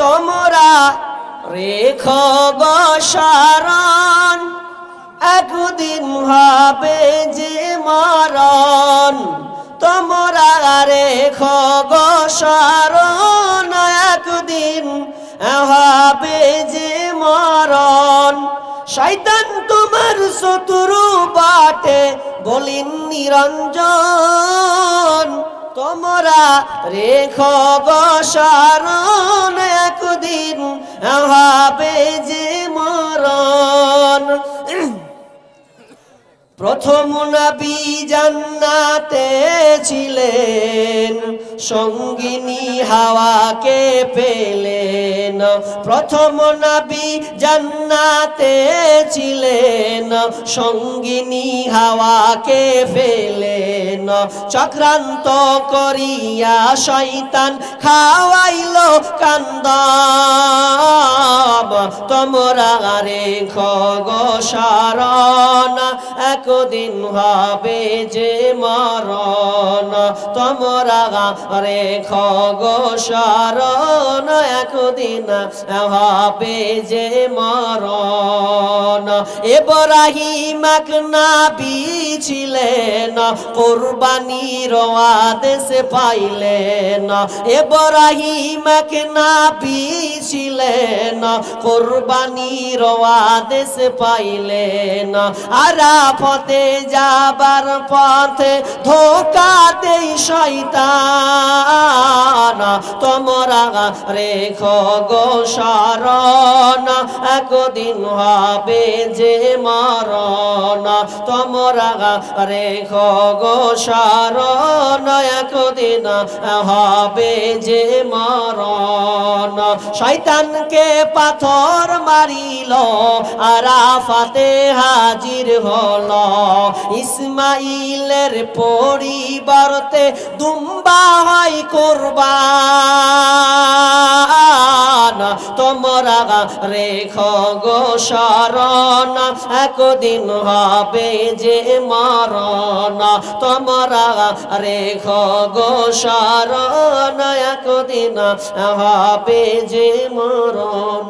তোমরা রেখ গসারণ একদিন হবে যে মরণ তোমরা রেখ গসারণ শয়তান তোমার শত্রু বাটে বলিন নিরঞ্জন। তোমরা রেখ বসার একদিন হবে যে মরণ। প্রথম নবী জান্নাতে ছিলেন, সঙ্গিনী হাওয়াকে পেলেন। প্রথম নবী জান্নাতে ছিলেন, সঙ্গিনী হাওয়াকে পেলেন। চক্রান্ত করিয়া শয়তান খাওয়াইল কান্দাম তোমরা রেখ গোসারণ একদিন হবে যে মরণ। তোমরা রেখ গোসারণ একদিন হবে যে মরণ। এক নাবি ছিলেন কোরবানির আদেশ পাইলেন এব্রাহিম এক নাবি ছিলেন কোরবানির আদেশ পাইলেন আরাফতে যাবার পথে ধোকা দেই শয়তান। তোমরা রেখ গো একদিন হবে যে মরণ। তোমরা রেখ গো সার শরণ, একদিন হবে যে মরণ। শয়তানকে পাথর মারিল, আরাফাতে হাজির হল। ইসমাইলের পরিবর্তে দুম্বা হয় কোরবান। রেখ গো শরণ। একদিন হবে যে মরণ। তোমরা রেখো গো শরণ। একদিন হবে যে মরণ।